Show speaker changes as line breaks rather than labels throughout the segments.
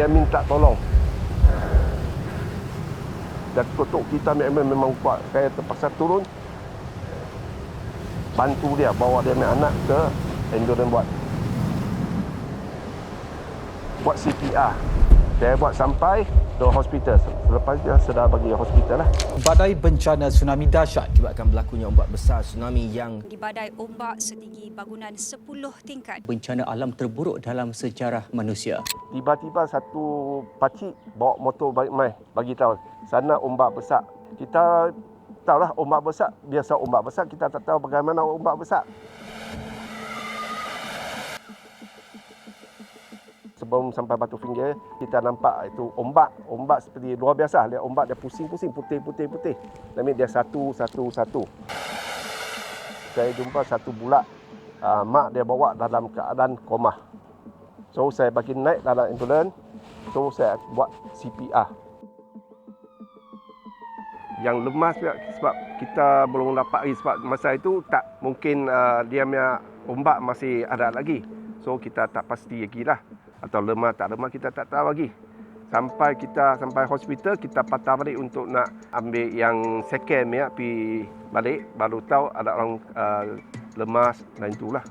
dia minta tolong. Dan kotok kita memang, memang kuat. Saya terpaksa turun. Bantu dia, bawa dia punya anak ke endurance buat. Buat CPR. Saya buat sampai ke hospital. Selepas dia sudah bagi hospital lah.
Badai bencana tsunami dahsyat
Akibatkan berlakunya ombak besar tsunami yang
di badai ombak setinggi bangunan 10 tingkat.
bencana alam terburuk dalam sejarah manusia.
Tiba-tiba satu pakcik bawa motor bagi mai bagi tahu sana ombak besar. Kita tahulah ombak besar, biasa ombak besar kita tak tahu bagaimana ombak besar. Sebelum sampai Batu Finggir, kita nampak itu ombak. Ombak seperti luar biasa. Lihat ombak dia pusing-pusing, putih-putih-putih. Tapi dia satu, satu, satu. Saya jumpa satu bulat. Uh, mak dia bawa dalam keadaan koma. So saya bagi naik dalam ambulans. So saya buat CPR. Yang lemas sebab kita belum dapat lagi sebab masa itu tak mungkin uh, dia punya ombak masih ada lagi. So kita tak pasti lagi lah. Atau lemah tak lemah kita tak tahu lagi. Sampai kita sampai hospital kita patah balik untuk nak ambil yang second ya pi balik baru tahu ada orang uh, lemas dan itulah.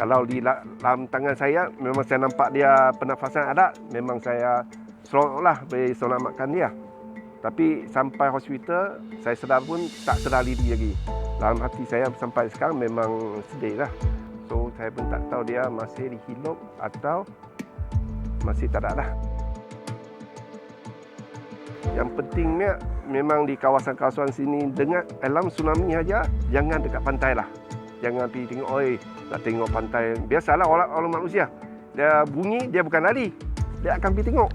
Kalau di la- dalam tangan saya memang saya nampak dia pernafasan ada, memang saya seronoklah beri selamatkan dia. Tapi sampai hospital saya sedar pun tak sedar diri lagi. Dalam hati saya sampai sekarang memang sedih lah. So saya pun tak tahu dia masih dihidup atau masih tak ada lah. Yang pentingnya memang di kawasan-kawasan sini dengan alam tsunami aja jangan dekat pantai lah. Jangan pergi tengok, oi nak tengok pantai. Biasalah orang, orang manusia. Dia bunyi, dia bukan lari. Dia akan pergi tengok.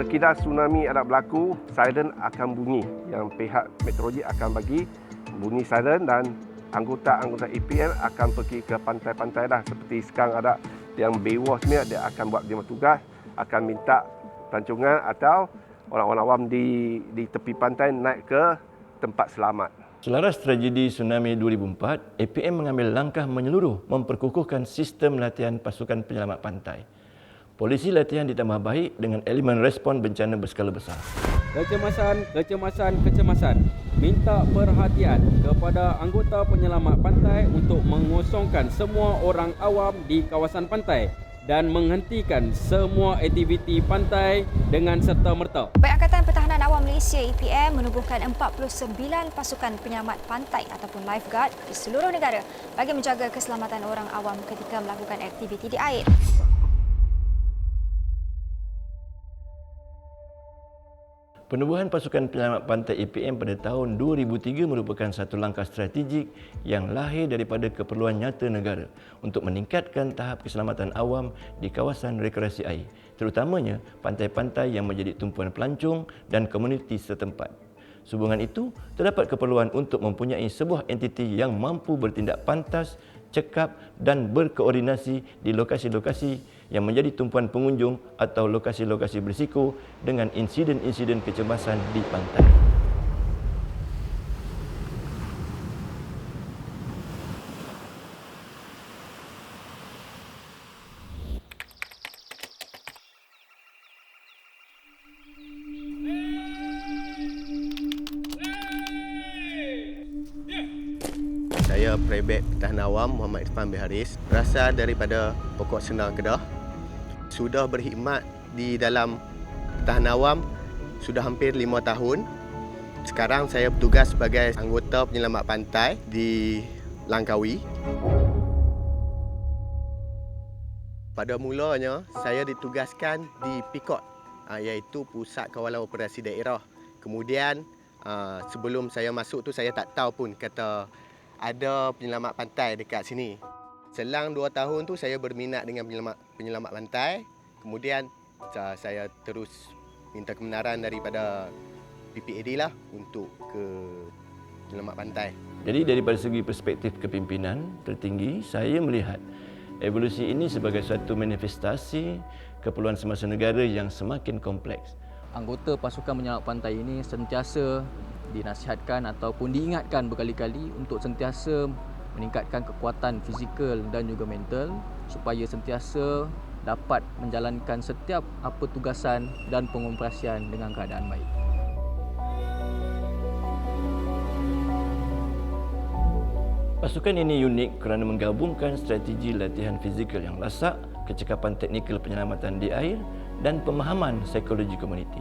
Sekiranya tsunami ada berlaku, siren akan bunyi. Yang pihak meteorologi akan bagi bunyi siren dan anggota-anggota EPM akan pergi ke pantai-pantai dah. Seperti sekarang ada yang bewas ni, dia akan buat khidmat tugas, akan minta pelancongan atau orang-orang awam di, di tepi pantai naik ke tempat selamat.
Selaras tragedi tsunami 2004, APM mengambil langkah menyeluruh memperkukuhkan sistem latihan pasukan penyelamat pantai. Polisi latihan ditambah baik dengan elemen respon bencana berskala besar.
Kecemasan, kecemasan, kecemasan. Minta perhatian kepada anggota penyelamat pantai untuk mengosongkan semua orang awam di kawasan pantai dan menghentikan semua aktiviti pantai dengan serta-merta.
Baik Angkatan Pertahanan Awam Malaysia EPM menubuhkan 49 pasukan penyelamat pantai ataupun lifeguard di seluruh negara bagi menjaga keselamatan orang awam ketika melakukan aktiviti di air.
Penubuhan pasukan penyelamat pantai APM pada tahun 2003 merupakan satu langkah strategik yang lahir daripada keperluan nyata negara untuk meningkatkan tahap keselamatan awam di kawasan rekreasi air, terutamanya pantai-pantai yang menjadi tumpuan pelancong dan komuniti setempat. Sehubungan itu, terdapat keperluan untuk mempunyai sebuah entiti yang mampu bertindak pantas, cekap dan berkoordinasi di lokasi-lokasi yang menjadi tumpuan pengunjung atau lokasi-lokasi berisiko dengan insiden-insiden kecemasan di pantai.
Saya Prebet Pertahanan Awam Muhammad Irfan Biharis Berasal daripada Pokok Senang Kedah Sudah berkhidmat di dalam Pertahanan Awam Sudah hampir lima tahun. Sekarang saya bertugas sebagai anggota penyelamat pantai di Langkawi. Pada mulanya saya ditugaskan di PIKOT ah, iaitu Pusat Kawalan Operasi Daerah. Kemudian ah, sebelum saya masuk tu saya tak tahu pun kata ada penyelamat pantai dekat sini. Selang dua tahun tu saya berminat dengan penyelamat penyelamat pantai. Kemudian sa- saya terus minta kebenaran daripada PPAD lah untuk ke penyelamat pantai.
Jadi daripada segi perspektif kepimpinan tertinggi, saya melihat evolusi ini sebagai satu manifestasi keperluan semasa negara yang semakin kompleks.
Anggota pasukan penyelamat pantai ini sentiasa dinasihatkan ataupun diingatkan berkali-kali untuk sentiasa meningkatkan kekuatan fizikal dan juga mental supaya sentiasa dapat menjalankan setiap apa tugasan dan pengoperasian dengan keadaan baik.
Pasukan ini unik kerana menggabungkan strategi latihan fizikal yang lasak, kecekapan teknikal penyelamatan di air dan pemahaman psikologi komuniti.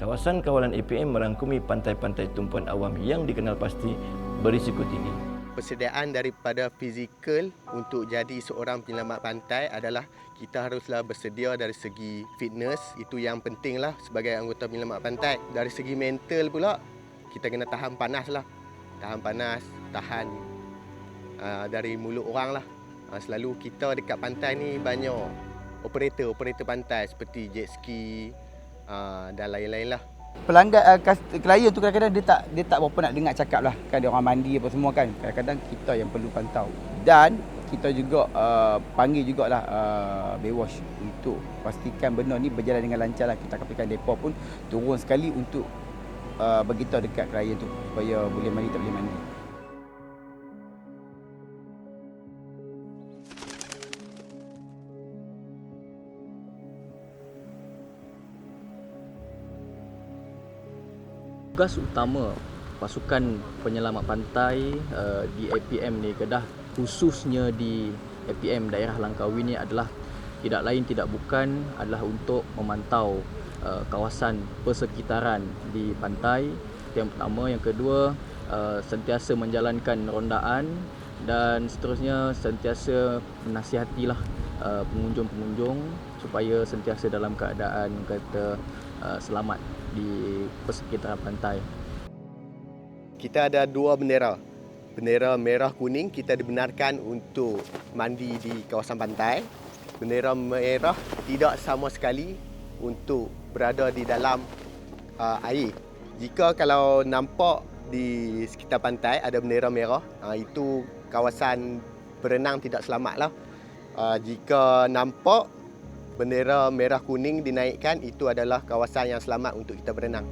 Kawasan kawalan APM merangkumi pantai-pantai tumpuan awam yang dikenal pasti berisiko tinggi.
Persediaan daripada fizikal untuk jadi seorang penyelamat pantai adalah kita haruslah bersedia dari segi fitness. Itu yang penting lah sebagai anggota penyelamat pantai. Dari segi mental pula, kita kena tahan panas lah. Tahan panas, tahan uh, dari mulut orang lah. Uh, selalu kita dekat pantai ni banyak operator-operator pantai seperti jet ski uh, dan lain-lain lah.
Pelanggan uh, klien tu kadang-kadang dia tak dia tak berapa nak dengar cakap lah. Kan dia orang mandi apa semua kan. Kadang-kadang kita yang perlu pantau. Dan kita juga uh, panggil jugalah uh, Baywatch untuk pastikan benda ni berjalan dengan lancar lah. Kita kapikan depa pun turun sekali untuk uh, beritahu dekat klien tu supaya boleh mandi tak boleh mandi
Tugas utama pasukan penyelamat pantai uh, di APM ni Kedah khususnya di APM daerah Langkawi ni adalah tidak lain tidak bukan adalah untuk memantau uh, kawasan persekitaran di pantai. Yang pertama yang kedua uh, sentiasa menjalankan rondaan dan seterusnya sentiasa menasihatilah uh, pengunjung-pengunjung supaya sentiasa dalam keadaan kata uh, selamat di persekitaran pantai.
Kita ada dua bendera. Bendera merah kuning kita dibenarkan untuk mandi di kawasan pantai. Bendera merah tidak sama sekali untuk berada di dalam uh, air. Jika kalau nampak di sekitar pantai ada bendera merah, uh, itu kawasan berenang tidak selamat lah. Uh, jika nampak bendera merah kuning dinaikkan, itu adalah kawasan yang selamat untuk kita berenang.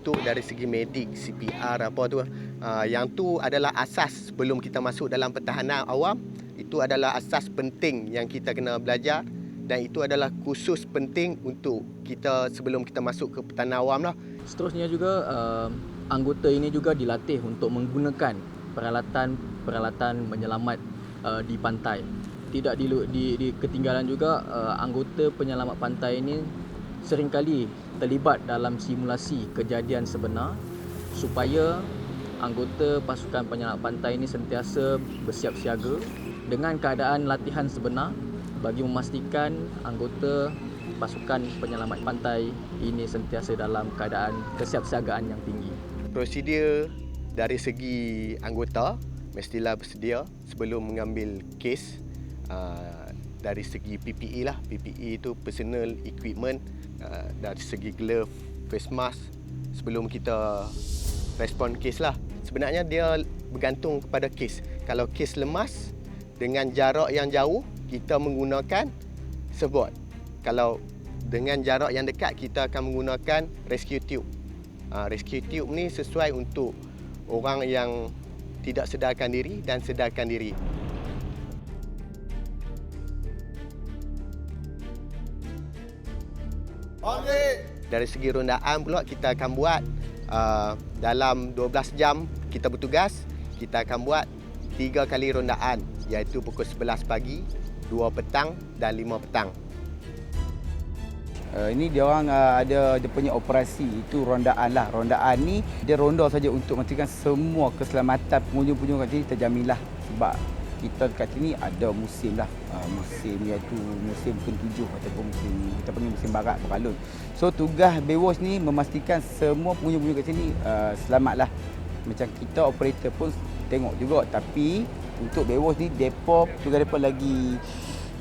Untuk dari segi medik, CPR apa tu, uh, yang tu adalah asas sebelum kita masuk dalam pertahanan awam. Itu adalah asas penting yang kita kena belajar dan itu adalah khusus penting untuk kita sebelum kita masuk ke pertahanan awam lah.
Seterusnya juga uh, anggota ini juga dilatih untuk menggunakan peralatan-peralatan menyelamat uh, di pantai. Tidak di, di, di ketinggalan juga uh, anggota penyelamat pantai ini seringkali terlibat dalam simulasi kejadian sebenar supaya anggota pasukan penyelamat pantai ini sentiasa bersiap siaga dengan keadaan latihan sebenar bagi memastikan anggota pasukan penyelamat pantai ini sentiasa dalam keadaan kesiapsiagaan yang tinggi.
Prosedur dari segi anggota mestilah bersedia sebelum mengambil kes uh, dari segi PPE lah. PPE itu personal equipment uh, dari segi glove, face mask sebelum kita respon kes lah. Sebenarnya dia bergantung kepada kes. Kalau kes lemas dengan jarak yang jauh kita menggunakan surfboard. Kalau dengan jarak yang dekat kita akan menggunakan rescue tube. Uh, rescue tube ni sesuai untuk orang yang tidak sedarkan diri dan sedarkan diri. Dari segi rondaan pula kita akan buat uh, dalam 12 jam kita bertugas, kita akan buat 3 kali rondaan iaitu pukul 11 pagi, 2 petang dan 5 petang.
Uh, ini dia orang uh, ada dia punya operasi itu rondaan lah. Rondaan ni dia ronda saja untuk memastikan semua keselamatan pengunjung-pengunjung kat sini terjamin lah. Sebab kita dekat sini ada musim lah. Uh, musim iaitu musim ketujuh ataupun musim kita panggil musim barat beralun. So tugas Baywatch ni memastikan semua pengunjung-pengunjung kat sini uh, selamat lah. Macam kita operator pun tengok juga tapi untuk Baywatch ni depa tugas depa lagi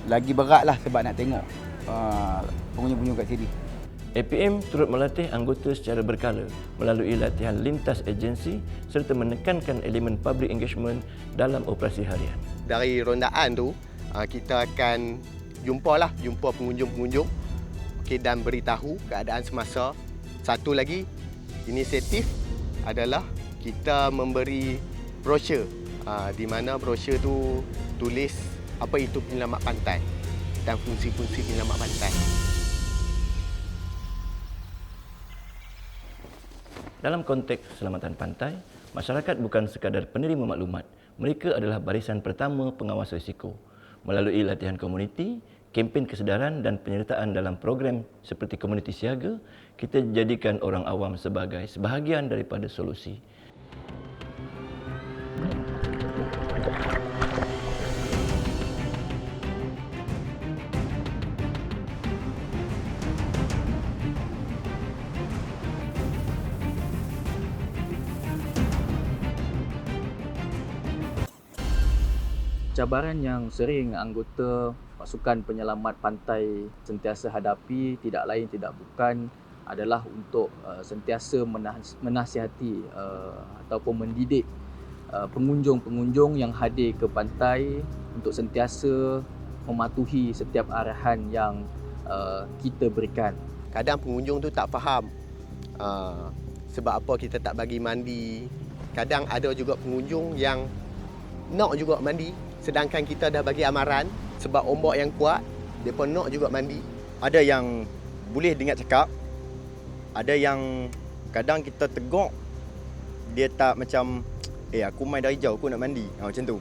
lagi berat lah sebab nak tengok uh, pengunjung-pengunjung kat sini.
APM turut melatih anggota secara berkala melalui latihan lintas agensi serta menekankan elemen public engagement dalam operasi harian.
Dari rondaan tu, uh, kita akan jumpa lah, jumpa pengunjung-pengunjung. okey dan beritahu keadaan semasa. Satu lagi inisiatif adalah kita memberi brosur uh, di mana brosur tu tulis apa itu penyelamat pantai dan fungsi-fungsi penyelamat pantai.
Dalam konteks keselamatan pantai, masyarakat bukan sekadar penerima maklumat. Mereka adalah barisan pertama pengawas risiko. Melalui latihan komuniti, kempen kesedaran dan penyertaan dalam program seperti komuniti siaga, kita jadikan orang awam sebagai sebahagian daripada solusi.
Cabaran yang sering anggota pasukan penyelamat pantai sentiasa hadapi tidak lain tidak bukan adalah untuk uh, sentiasa menas- menasihati uh, ataupun mendidik uh, pengunjung-pengunjung yang hadir ke pantai untuk sentiasa mematuhi setiap arahan yang uh, kita berikan.
Kadang pengunjung tu tak faham uh, sebab apa kita tak bagi mandi. Kadang ada juga pengunjung yang nak juga mandi sedangkan kita dah bagi amaran sebab ombak yang kuat, depa nak juga mandi.
ada yang boleh dengar cakap ada yang kadang kita teguk dia tak macam eh aku main dari jauh aku nak mandi. Ha, macam tu.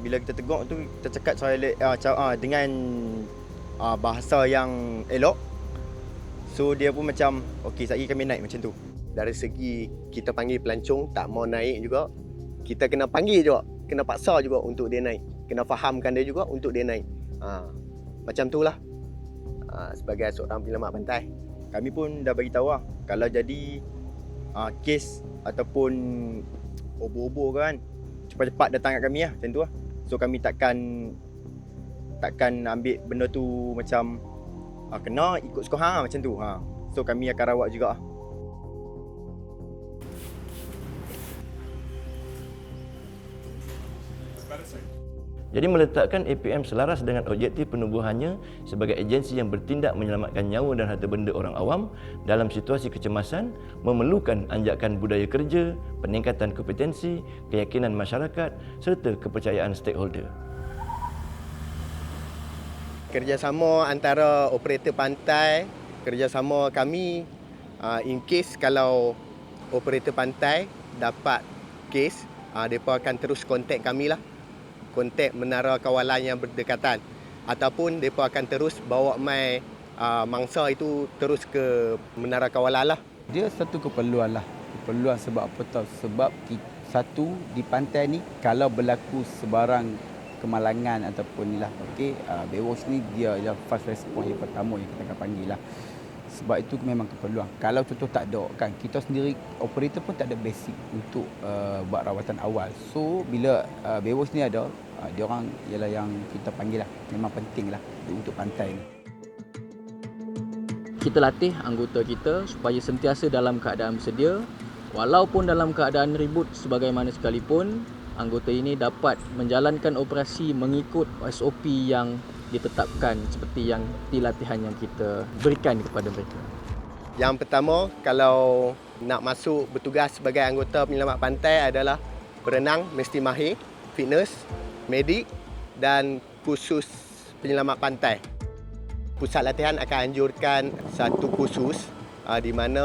Bila kita teguk tu kita cakap cara, uh, cara uh, dengan uh, bahasa yang elok so dia pun macam okey sekejap kami naik macam tu.
Dari segi kita panggil pelancong tak mau naik juga, kita kena panggil juga, kena paksa juga untuk dia naik. Kena fahamkan dia juga untuk dia naik. Ha, macam tu lah ha, sebagai seorang penyelamat pantai.
kami pun dah bagi tahu lah kalau jadi uh, kes ataupun obor-obor kan cepat-cepat datang kat kami lah macam tu lah so kami takkan takkan ambil benda tu macam uh, kena ikut hang lah, macam tu ha. so kami akan rawat juga lah.
Jadi meletakkan APM selaras dengan objektif penubuhannya sebagai agensi yang bertindak menyelamatkan nyawa dan harta benda orang awam dalam situasi kecemasan memerlukan anjakan budaya kerja, peningkatan kompetensi, keyakinan masyarakat serta kepercayaan stakeholder.
Kerjasama antara operator pantai, kerjasama kami uh, in case kalau operator pantai dapat kes, mereka akan terus kontak kami lah. Kontak menara kawalan yang berdekatan. Ataupun mereka akan terus bawa mai uh, mangsa itu terus ke menara kawalan lah.
Dia satu keperluan lah. Keperluan sebab apa tahu? Sebab satu di pantai ni kalau berlaku sebarang kemalangan ataupun lah. Okey, uh, Bewos ni dia adalah fast response yang pertama yang kita akan panggil lah. Sebab itu memang keperluan. Kalau contoh tak ada kan, kita sendiri operator pun tak ada basic untuk uh, buat rawatan awal. So bila uh, Bewos ni ada, uh, dia orang ialah yang kita panggil lah. Memang penting lah untuk pantai ni.
Kita latih anggota kita supaya sentiasa dalam keadaan bersedia walaupun dalam keadaan ribut sebagaimana sekalipun anggota ini dapat menjalankan operasi mengikut SOP yang ditetapkan seperti yang di latihan yang kita berikan kepada mereka.
Yang pertama, kalau nak masuk bertugas sebagai anggota penyelamat pantai adalah berenang mesti mahir, fitness, medik dan kursus penyelamat pantai. Pusat latihan akan anjurkan satu kursus uh, di mana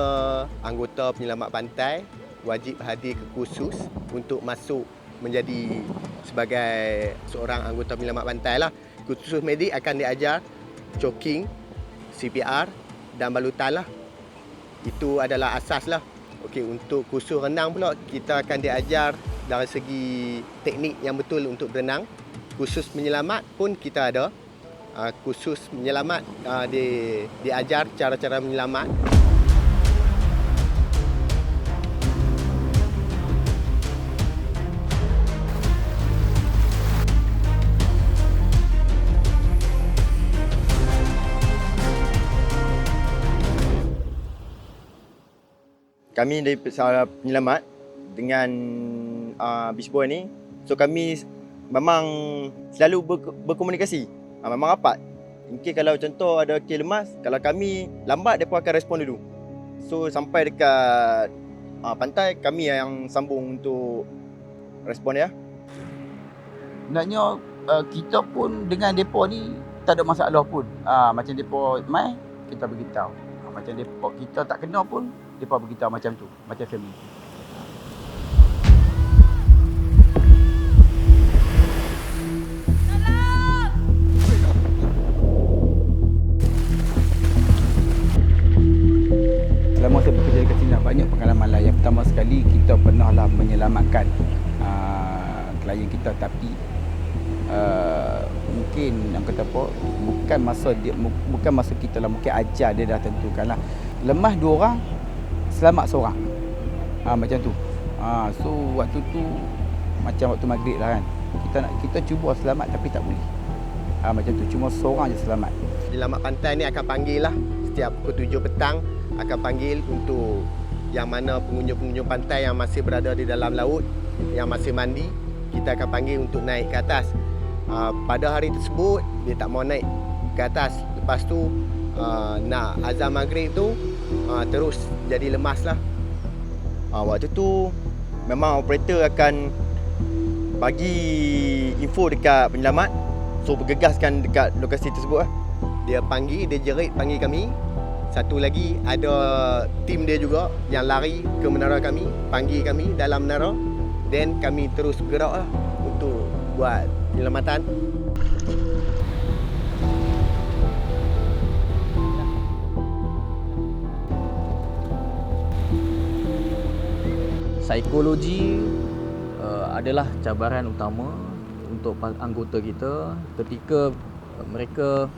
anggota penyelamat pantai wajib hadir ke kursus untuk masuk menjadi sebagai seorang anggota penyelamat pantai lah. Kursus medik akan diajar choking, CPR dan balutan lah. Itu adalah asas lah. Okey, untuk kursus renang pula kita akan diajar dari segi teknik yang betul untuk berenang. Kursus menyelamat pun kita ada. Uh, kursus menyelamat uh, di diajar cara-cara menyelamat.
kami dari penyelamat dengan uh, Beach Boy ni so kami memang selalu ber, berkomunikasi uh, memang rapat Mungkin kalau contoh ada kes lemas, kalau kami lambat, mereka akan respon dulu. So sampai dekat uh, pantai, kami yang sambung untuk respon dia.
Sebenarnya uh, kita pun dengan depo ni tak ada masalah pun. Uh, macam depo mai kita beritahu. Macam depo kita tak kena pun depo beritahu macam tu. Macam family. Klien kita tapi uh, mungkin yang kata apa bukan masa dia bu- bukan masa kita lah mungkin ajar dia dah tentukan lah. Lemah dua orang selamat seorang. Ha, macam tu. Ha, so waktu tu macam waktu maghrib lah kan. Kita nak kita cuba selamat tapi tak boleh. Ha, macam tu. Cuma seorang je selamat.
Penyelamat pantai ni akan panggil lah. Setiap pukul 7 petang akan panggil untuk yang mana pengunjung-pengunjung pantai yang masih berada di dalam laut yang masih mandi kita akan panggil untuk naik ke atas. Uh, pada hari tersebut dia tak mau naik ke atas. Lepas tu uh, nak azan maghrib tu uh, terus jadi lemas lah
Uh, waktu tu memang operator akan bagi info dekat penyelamat. So bergegaskan dekat lokasi tersebut lah.
dia panggil dia jerit panggil kami. Satu lagi ada tim dia juga yang lari ke menara kami panggil kami dalam menara then kami terus gerak lah untuk buat penyelamatan.
Psikologi uh, adalah cabaran utama untuk anggota kita ketika mereka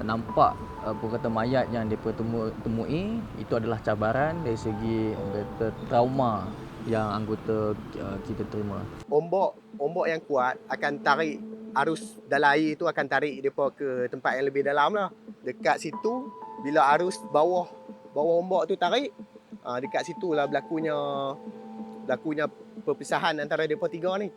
nampak uh, kata mayat yang mereka temu, temui itu adalah cabaran dari segi kata trauma yang anggota uh, kita terima.
ombak ombak yang kuat akan tarik arus dalam air tu akan tarik depa ke tempat yang lebih dalam lah dekat situ bila arus bawah bawah ombak tu tarik uh, dekat situlah berlakunya berlakunya perpisahan antara depa tiga ni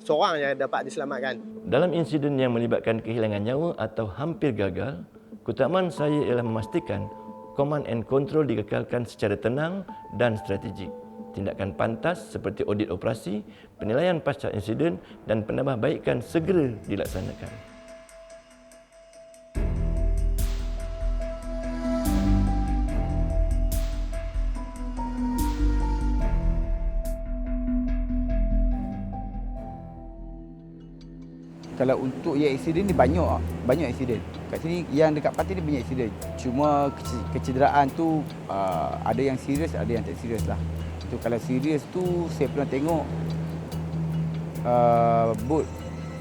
seorang yang dapat diselamatkan
Dalam insiden yang melibatkan kehilangan nyawa atau hampir gagal, keutamaan saya ialah memastikan command and control dikekalkan secara tenang dan strategik. Tindakan pantas seperti audit operasi, penilaian pasca insiden dan penambahbaikan segera dilaksanakan.
kalau untuk yang accident ni banyak banyak accident kat sini yang dekat pantai ni banyak accident cuma kece- kecederaan tu uh, ada yang serius ada yang tak serius lah tu kalau serius tu saya pernah tengok uh, bot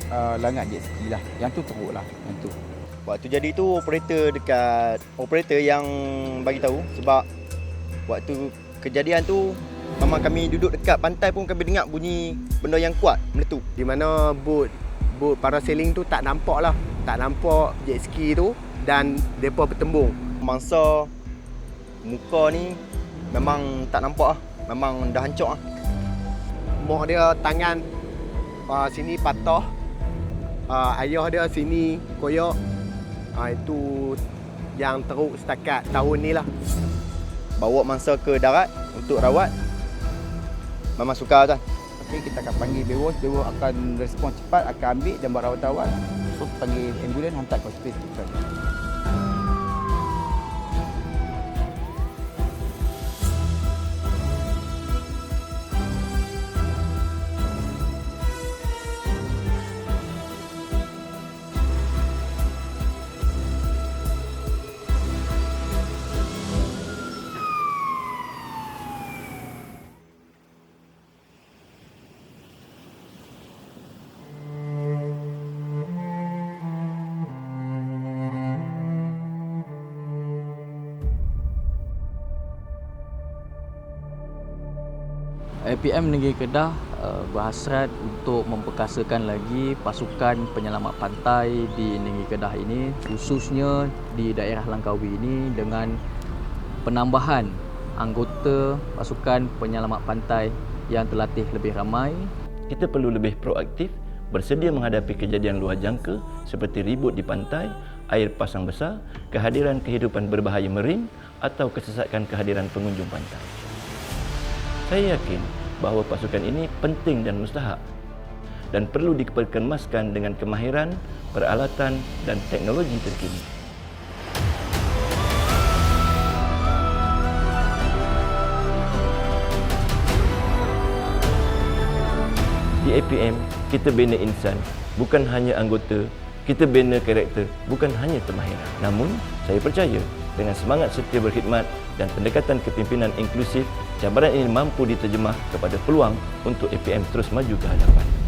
uh, langat jet ski lah yang tu teruk lah yang tu
Waktu jadi tu operator dekat operator yang bagi tahu sebab waktu kejadian tu memang kami duduk dekat pantai pun kami dengar bunyi benda yang kuat meletup.
di mana bot bot parasailing tu tak nampak lah tak nampak jet ski tu dan depa bertembung
Mangsa muka ni memang tak nampak ah. Memang dah hancur ah.
mak dia tangan uh, sini patah uh, ayah dia sini koyak uh, itu yang teruk setakat tahun ni lah
Bawa mangsa ke darat untuk rawat. Memang sukar tuan.
okay, kita akan panggil bewos bewos akan respon cepat akan ambil dan buat rawatan awal so panggil ambulans hantar ke hospital
APM Negeri Kedah uh, berhasrat untuk memperkasakan lagi pasukan penyelamat pantai di Negeri Kedah ini khususnya di daerah Langkawi ini dengan penambahan anggota pasukan penyelamat pantai yang terlatih lebih ramai
Kita perlu lebih proaktif bersedia menghadapi kejadian luar jangka seperti ribut di pantai, air pasang besar, kehadiran kehidupan berbahaya marin atau kesesakan kehadiran pengunjung pantai. Saya yakin bahawa pasukan ini penting dan mustahak dan perlu diperkemaskan dengan kemahiran, peralatan dan teknologi terkini. Di APM, kita bina insan, bukan hanya anggota, kita bina karakter, bukan hanya kemahiran. Namun, saya percaya dengan semangat setia berkhidmat dan pendekatan kepimpinan inklusif, cabaran ini mampu diterjemah kepada peluang untuk APM terus maju ke hadapan.